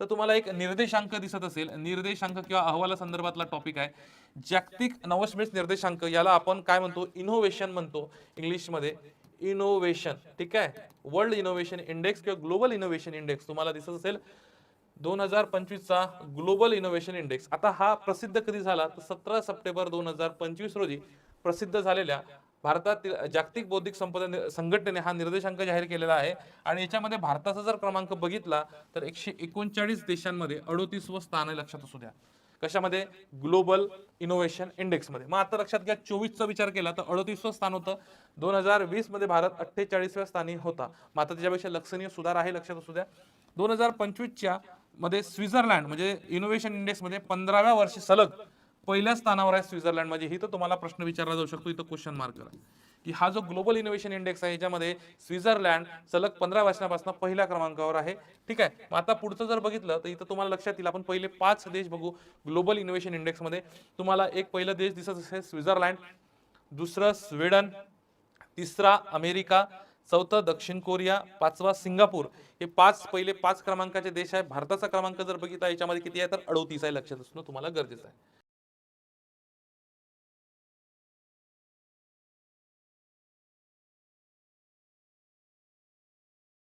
तर तुम्हाला एक निर्देशांक दिसत असेल. निर्देशांक किंवा अहवाला संदर्भातला टॉपिक आहे. जागतिक नवश्मेष निर्देशांक याला आपण काय म्हणतो? इनोव्हेशन म्हणतो. इंग्लिशमध्ये इनोव्हेशन ठीक आहे? वर्ल्ड इनोव्हेशन इंडेक्स किंवा ग्लोबल इनोव्हेशन इंडेक्स तुम्हाला दिसत असेल. दोन हजार पंचवीसचा ग्लोबल इनोव्हेशन इंडेक्स आता हा प्रसिद्ध कधी झाला? तर सतरा सप्टेंबर दोन हजार पंचवीस रोजी प्रसिद्ध झालेल्या भारतातील जागतिक बौद्धिक संपदा संघटनेने हा निर्देशांक जाहीर केलेला आहे. आणि याच्यामध्ये भारताचा जर क्रमांक बघितला तर एकशे एकोणचाळीस देशांमध्ये अडोतीसवं स्थान आहे लक्षात असू द्या. कशामध्ये? ग्लोबल इनोव्हेशन इंडेक्समध्ये मग आता लक्षात घ्या चोवीसचा विचार केला तर अडोतीसवं स्थान होतं. दोन हजार वीसमध्ये भारत अठ्ठेचाळीसव्या स्थानी होता. मग आता त्याच्यापेक्षा लक्षणीय सुधार आहे लक्षात असू द्या. दोन हजार पंचवीसच्या मध्ये स्वित्झर्लंड म्हणजे इनोव्हेशन इंडेक्समध्ये पंधराव्या वर्षी सलग पहिल्या स्थानावर आहे स्वित्झर्लंड म्हणजे ही तर तुम्हाला प्रश्न विचारला जाऊ शकतो इथं क्वेश्चन मार्क करा. की हा जो ग्लोबल इनोव्हेशन इंडेक्स आहे याच्यामध्ये स्वित्झर्लंड सलग पंधरा वर्षापासून पहिल्या क्रमांकावर आहे. ठीक आहे? मग आता पुढचं जर बघितलं तर इथं तुम्हाला लक्षात येईल आपण पहिले पाच देश बघू ग्लोबल इनोव्हेशन इंडेक्समध्ये तुम्हाला एक पहिला देश दिसत असेल स्वित्झर्लंड दुसरं स्वीडन तिसरा अमेरिका चौथं दक्षिण कोरिया पाचवा सिंगापूर. हे पाच पहिले पाच क्रमांकाचे देश आहे भारताचा क्रमांक जर बघितला याच्यामध्ये किती आहे? तर अडोतीस आहे लक्षात असणं तुम्हाला गरजेचं आहे.